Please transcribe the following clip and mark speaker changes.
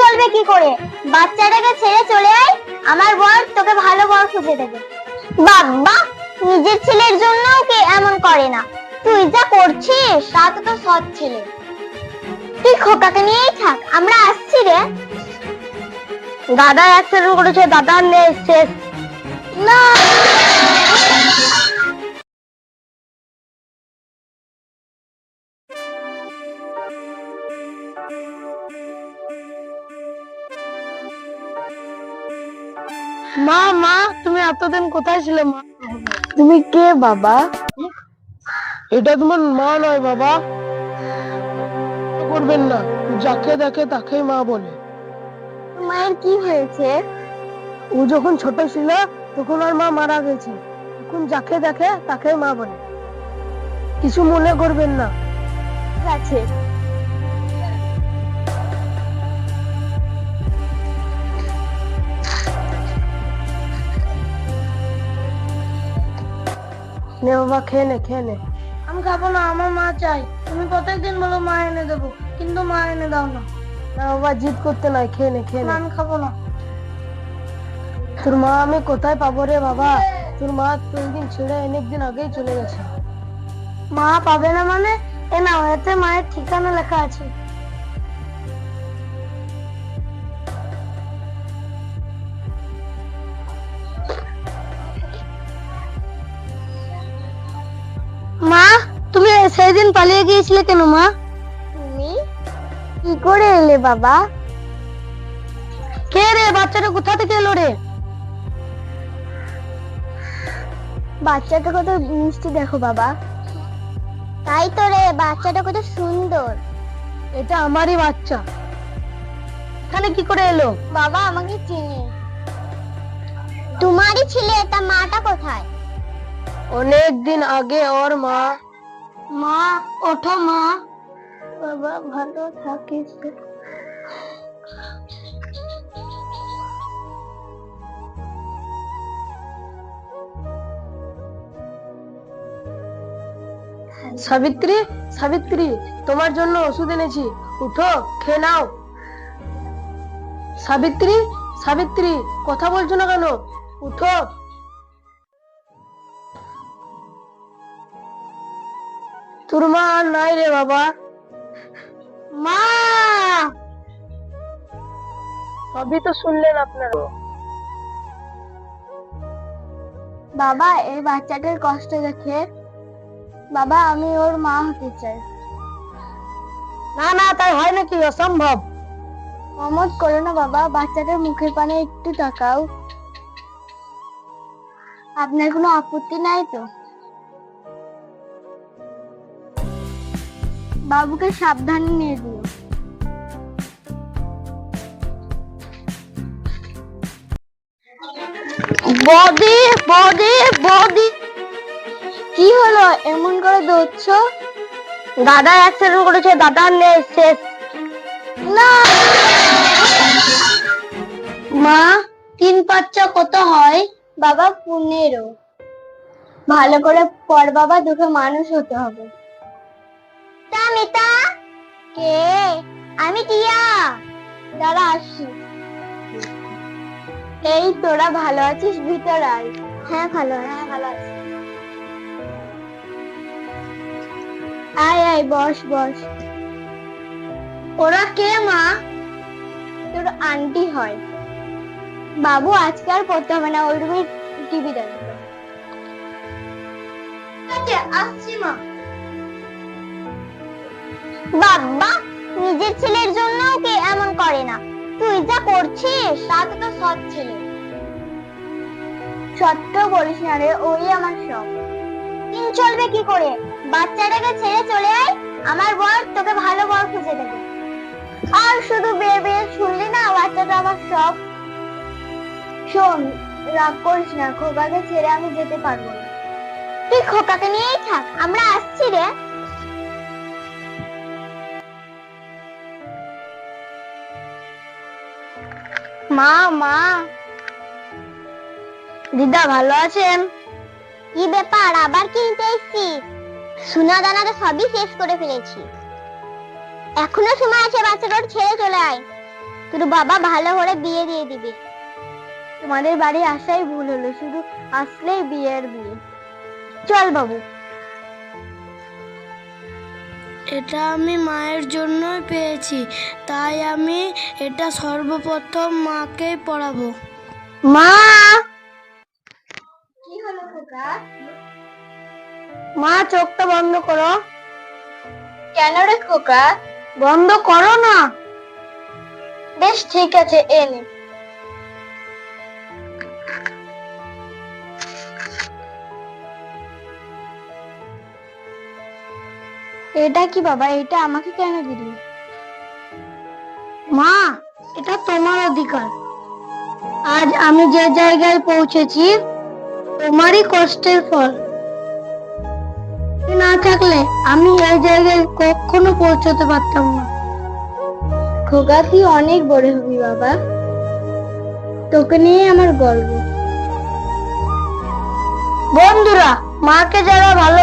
Speaker 1: চলবে কি করে? বাচ্চাটাকে ছেড়ে চলে আয়, আমার বর তোকে ভালো বর খুঁজে দেবে। বাবা, নিজের ছেলের জন্য কে এমন করে না। তুই যা করছিস, তা তো তো সৎ ছেলে। তুই খোকাকে নিয়েই থাক, আমরা আসছি রে। দাদা অ্যাক্সিডেন্ট করেছে দাদা নেই শেষ না।
Speaker 2: মা মা তুমি এতদিন কোথায় ছিলে মা? তুমি কে বাবা? এটা তোমার মা নয় বাবা। করবেন না যাকে দেখে তাকেই মা বলে।
Speaker 1: মায়ের কি হয়েছে?
Speaker 2: ও যখন ছোট ছিল তখন ওর মা মারা গেছে। এখন যাকে দেখে তাকে মা বলে। কিছু মনে করবেন না।
Speaker 1: ঠিক আছে।
Speaker 2: নে বাবা খেয়ে নে খেয়ে নে। আমি খাব না আমার মা চাই। তুমি প্রত্যেকদিন বলো মা এনে দেবো কিন্তু মা এনে দাও না। না বাবা জিদ করতে নাই খেয়ে নে খেয়ে নে আমি খাব না। তোর মা আমি কোথায় পাবো রে বাবা? তোর মা দিন ছেড়ে অনেক দিন আগেই চলে গেছে। মা পাবে না মানে? এ না এতে মায়ের ঠিকানা লেখা আছে। পালিয়ে গিয়েছিলে কেন মা?
Speaker 1: তুমি কি করে এলে বাবা?
Speaker 2: কে রে বাচ্চাটা কোথা থেকে এলো রে?
Speaker 1: বাচ্চাটা কত মিষ্টি দেখো বাবা। তাই তো রে বাচ্চাটা কত সুন্দর।
Speaker 2: এটা আমারই বাচ্চা। এখানে কি করে এলো?
Speaker 1: বাবা আমাকে চিনি। তোমারই ছেলে তা মাটা কোথায়?
Speaker 2: অনেক দিন আগে ওর মা ওঠো মা। বাবা ভালো থাকিস। সাবিত্রী সাবিত্রী তোমার জন্য ওষুধ এনেছি। উঠো খেয়ে নাও। সাবিত্রী সাবিত্রী কথা বলছো না কেন? উঠো। তোর মা আর নাই রে বাবা। মা! সবই তো শুনলেন আপনারা।
Speaker 1: বাবা এই বাচ্চাটার কষ্ট দেখে বাবা আমি ওর মা হতে চাই।
Speaker 2: না না তাই হয় নাকি? অসম্ভব।
Speaker 1: মমত করো না বাবা বাচ্চাটার মুখের পানে একটু তাকাও। আপনার কোনো আপত্তি নাই তো? বাবুকে সাবধানে নিয়ে দিও বদি বদি বদি। কি হলো? এমন করে দৌড়ছ?
Speaker 2: দাদা অ্যাক্সিডেন্ট করেছে, দাদা নেই, শেষ।
Speaker 1: না।
Speaker 2: মা, তিন পাঁচটা কত হয়?
Speaker 1: বাবা পনেরো। ভালো করে পর বাবা, দুটো মানুষ হতে হবে। তা মিতা। কে? আমি টিয়া। দাঁড়া, আসছি। এই, তোরা ভালো আছিস ভিতর আয়। হ্যাঁ ভালো হ্যাঁ ভালো আছি। আয় আয়, বস বস। ওরা কে, মা? তোর আন্টি হয়। বাবু, আজকে আর পড়তে হবে না, ওই রুমে টিভি দেখবে। আসছি, মা। বাবা, নিজের ছেলের জন্য কে এমন করে না? তুই যা করছিস, তা তো সৎ ছেলে। সত্য বলিস না রে, ওই আমার সব। দিন চলবে কি করে? বাচ্চাটাকে ছেড়ে চলে আয়, আমার বর তোকে ভালো বর খুঁজে দেবে। আর শুধু বের বের শুনলি না, বাচ্চাটা আমার সব? শোন, রাগ করিস না, খোকাকে ছেড়ে আমি যেতে পারব না। তুই খোকাকে নিয়েই থাক, আমরা আসছি রে। মা মা।
Speaker 2: দিদা, ভালো আছেন?
Speaker 1: কি ব্যাপার? আবার কিনতে এসছি? সোনা দানা তো সবই শেষ করে ফেলেছি। এখনও সময় আছে বাচ্চাটা ছেড়ে চলে আয়।
Speaker 3: তোর বাবা ভালো করে বিয়ে দিয়ে দিবে। তোমাদের বাড়ি আসাই ভুল হলো, শুধু আসলেই বিয়ের বিয়ে। চল বাবু।
Speaker 4: এটা আমি মায়ের জন্যই পেয়েছি তাই আমি এটা সর্বপ্রথম মাকে পড়াবো। মা!
Speaker 3: কি হলো খোকা?
Speaker 4: মা চোখটা বন্ধ করো।
Speaker 3: কেন রে খোকা?
Speaker 4: বন্ধ করো না।
Speaker 3: বেশ ঠিক আছে এনে এটা কি বাবা? এটা আমাকে কেন দিলি?
Speaker 4: মা, এটা তোমার অধিকার। আজ আমি যে জায়গায় পৌঁছেছি, তোমারই কষ্টের ফল। না থাকলে আমি এই জায়গায় কখনো পৌঁছতে পারতাম না।
Speaker 3: খোকা, তুই অনেক বড় হবি বাবা। তোকে নিয়ে আমার গর্ব।
Speaker 4: বন্ধুরা, মাকে যারা ভালো